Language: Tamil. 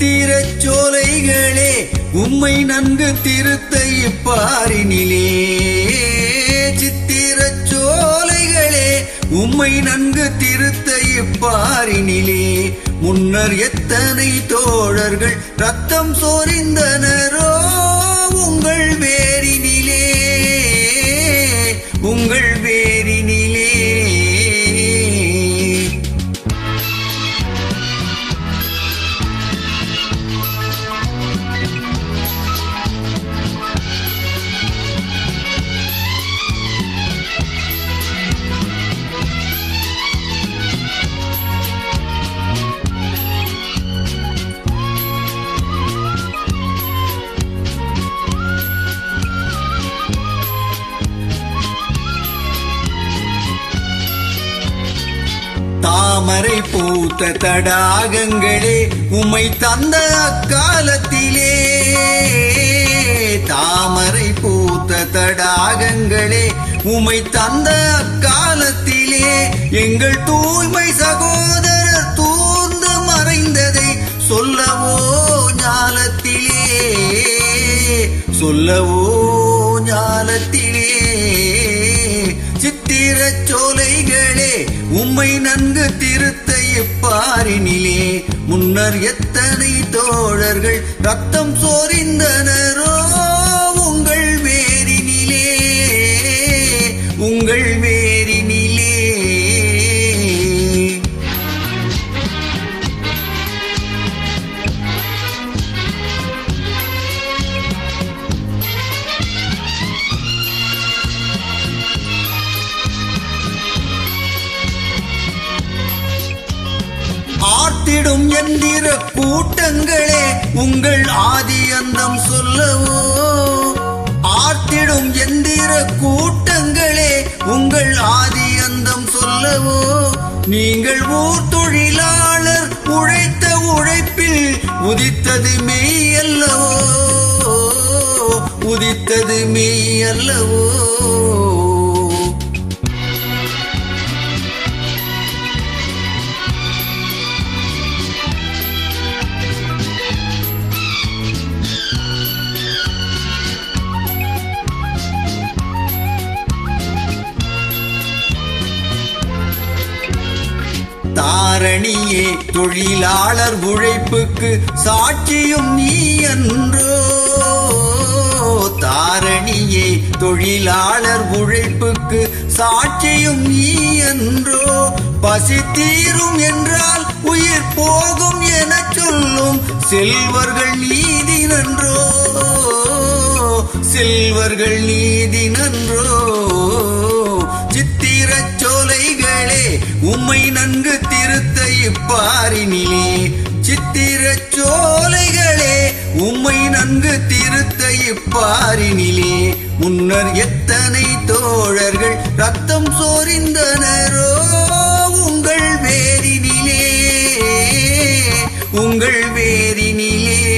சோலைகளே உம்மை நன்கு திருத்த இப்பாரினிலே. சித்திரச் சோலைகளே உம்மை நன்கு திருத்த இப்பாரினிலே. முன்னர் எத்தனை தோழர்கள் ரத்தம் சோரிந்தனரோ உங்கள் வேறு தாமரை பூத்த தடாகங்களே உமை தந்த அக்காலத்திலே. தாமரை பூத்த தடாகங்களே உமை தந்த அக்காலத்திலே. எங்கள் தூய்மை சகோதரர் தூர்ந்து மறைந்ததை சொல்லவோ ஞாலத்திலே. சொல்லவோ ஞாலத்திலே. சித்திரச் சோலைகளே உம்மை நன்கு திருத்த இப்பாரினிலே முன்னர் எத்தனை தோழர்கள் ரத்தம் சோரிந்தனரோ உங்கள் வேரினிலே உங்கள் வேரினிலே ஆர்த்திடும் எந்திர கூட்டங்களே உங்கள் ஆதி அந்தம் சொல்லவோ? ஆர்த்திடும் எந்திர கூட்டங்களே உங்கள் ஆதி அந்தம் சொல்லவோ? நீங்கள் ஊர் தொழிலாளர் உழைத்த உழைப்பில் உதித்தது மெய் அல்லவோ? உதித்தது மெய் அல்லவோ? தாரணியே தொழிலாளர் உழைப்புக்கு சாட்சியும் நீ என்றோ தாரணியே தொழிலாளர் உழைப்புக்கு சாட்சியும் நீ என்றோ பசி தீரும் என்றால் உயிர் போகும் என சொல்லும் செல்வர்கள் நீதி நன்றோ. செல்வர்கள் நீதி நன்றோ. சித்திரச் உம்மை நன்கு திருத்த இப்பாரினிலே. சித்திரச் சோலைகளே உம்மை நன்கு திருத்த இப்பாரினிலே. முன்னர் எத்தனை தோழர்கள் ரத்தம் சோரிந்தனரோ உங்கள் வேரினிலே உங்கள் வேரினிலே